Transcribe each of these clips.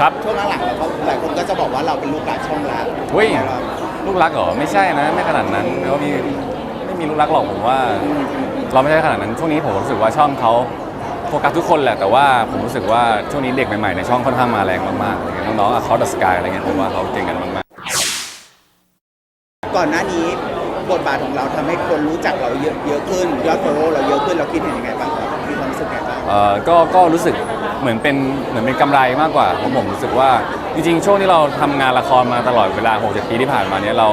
ครับ ช่วงหลังๆเราก็หลายคนก็จะบอกว่าเราเป็นลูกหลานช่องแล้วเฮ้ยลูกรักเหรอไม่ใช่นะ ไม่ขนาดนั้นเขามีไม่มีลูกรักหรอกผมว่า เราไม่ใช่ขนาดนั้นช่วงนี้ผมรู้สึกว่าช่องเขาโฟกัสทุกคนแหละแต่ว่าผมรู้สึกว่าช่วงนี้เด็กใหม่ๆในช่องค่อนข้างมาแรงมากๆอะไรเงี้ยน้องๆเขาดัสกายอะไรเงี้ยผมว่าเขาเก่งกันมากก่อนหน้านี้บทบาทของเราทำให้คนรู้จักเราเยอะเยอะขึ้นยอดโฟลเราเยอะขึ้นเราคิดเห็นยังไงบ้างครับมีความรู้สึกไงบ้างๆเอ่อก็ก็รู้สึก เหมือนเป็นเหมือนเป็นกำไรมากกว่าผมผมรู้สึกว่าจริงๆช่วงที่เราทำงานละครมาตลอดเวลา6 7ปีที่ผ่านมาเนี้ยเรา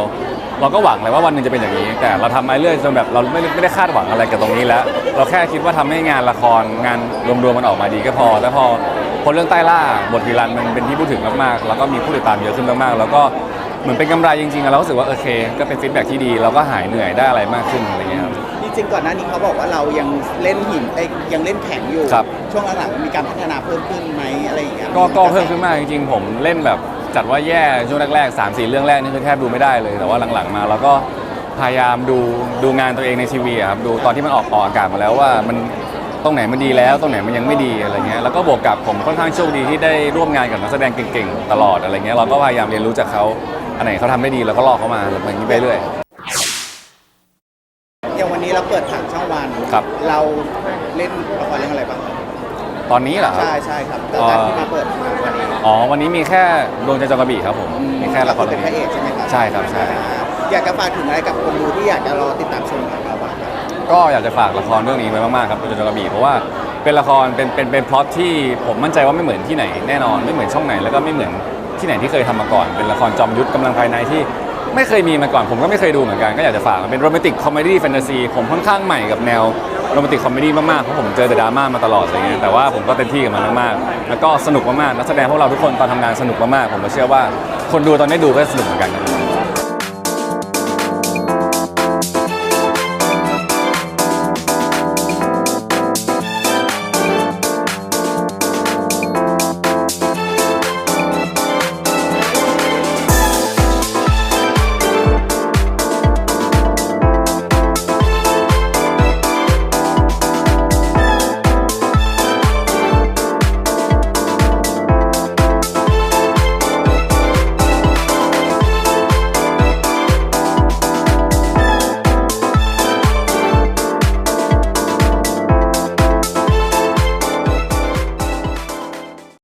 เราก็หวังเลยว่าวันหนึ่งจะเป็นอย่างนี้ แต่เราทำมาเรื่อยจนแบบเราไม่ได้ไม่ได้คาดหวังอะไรกับตรงนี้แล้ว เราแค่คิดว่าทำให้งานละครงานรวมๆมันออกมาดีก็พอแล้วพอพอเรื่องใต้ล่าบทวีรันมันเป็นที่พูดถึงมากๆแล้วก็มีผู้ติดตามเยอะขึ้นมากๆแล้วก็เหมือนเป็นกำไรจริงๆอะเรารู้สึกว่าโอเค ก็เป็นฟีดแบ็กที่ดีเราก็หายเหนื่อยได้อะไรมากขึ้นอะไรเงี้ยครับ ริงๆก่อนหน้านี้เขาบอกว่าเรายังเล่นหินเอ้ยยังเล่นแข็งอยู่ ครับ ช่วงหลังๆมีการพัฒนาเพิ่มขึ้นไหมอะไรอย่างเงี้ยก็ก็เพิ่มขึ้นมากจริงๆ ผมเล่นแบบจัดว่าแย่ช่วงแรกๆ3 4 เรื่องแรกนี่คือแทบดูไม่ได้เลย แต่ว่าหลังๆมาเราก็พยายามดูดูงานตัวเองในทีวีอะครับดูตอนที่มันออกออกอากาศมาแล้วว่ามันตรงไหนมันดีแล้วตรงไหนมันยังไม่ดีอะไรเงี้ยแล้วก็บวกกับผมค่อนข้างโชคดีที่ได้ร่วมงานกับนักแสดงเก่งๆ ตลอดอะไรเงี้ยเราก็พยายามเรียนรู้จากเขาอันไหนเขาทำได้ดีเราก็ลอกเขามาแบบนี้ไปเรื่อยอย่างวั นนี้เราเปิดทางช่องวันครับ เราเล่นละครเรื่องอะไรบ้างครับตอนนี้เหรอครับ ใช่ใช่ครับแต่การที่มาเปิดทางวันนี้อ๋อ วันนี้มีแค่ดวงใจจงกระบี่ครับผม มีแค่ละครเป็นพระเอกใช่ไหมครับใช่ครับใช่ อยากจะฝากถึงอะไรกับคนดูที่อยากจะรอติดตามชมของเราบ้างครับ ก็อยากจะฝากละครเรื่องนี้ไว้มากๆครับดวงใจจงกระบี่เพราะว่าเป็นละครเป็นเป็นเป็นพล็อตที่ผมมั่นใจว่าไม่เหมือนที่ไหนแน่นอนไม่เหมือนช่องไหนแล้วก็ไม่เหมือนที่ไหนที่เคยทำมาก่อน เป็นละครจอมยุทธกำลังภายในที่ ไม่เคยมีมาก่อน ผมก็ไม่เคยดูเหมือนกันก็อยากจะฝากมันเป็นโรแมนติกคอมเมดี้แฟนตาซีผมค่อนข้างใหม่กับแนวโรแมนติกคอมเมดี้มากๆเพราะผมเจอแต่ดราม่ามาตลอดอะไรเงี้ยแต่ว่าผมก็เต็มที่กับมันมากๆแล้วก็สนุกมากๆนักแสดงพวกเราทุกคนตอนทำงานสนุกมากๆผมก็เชื่อว่าคนดูตอนได้ดูก็สนุกเหมือนกันครับ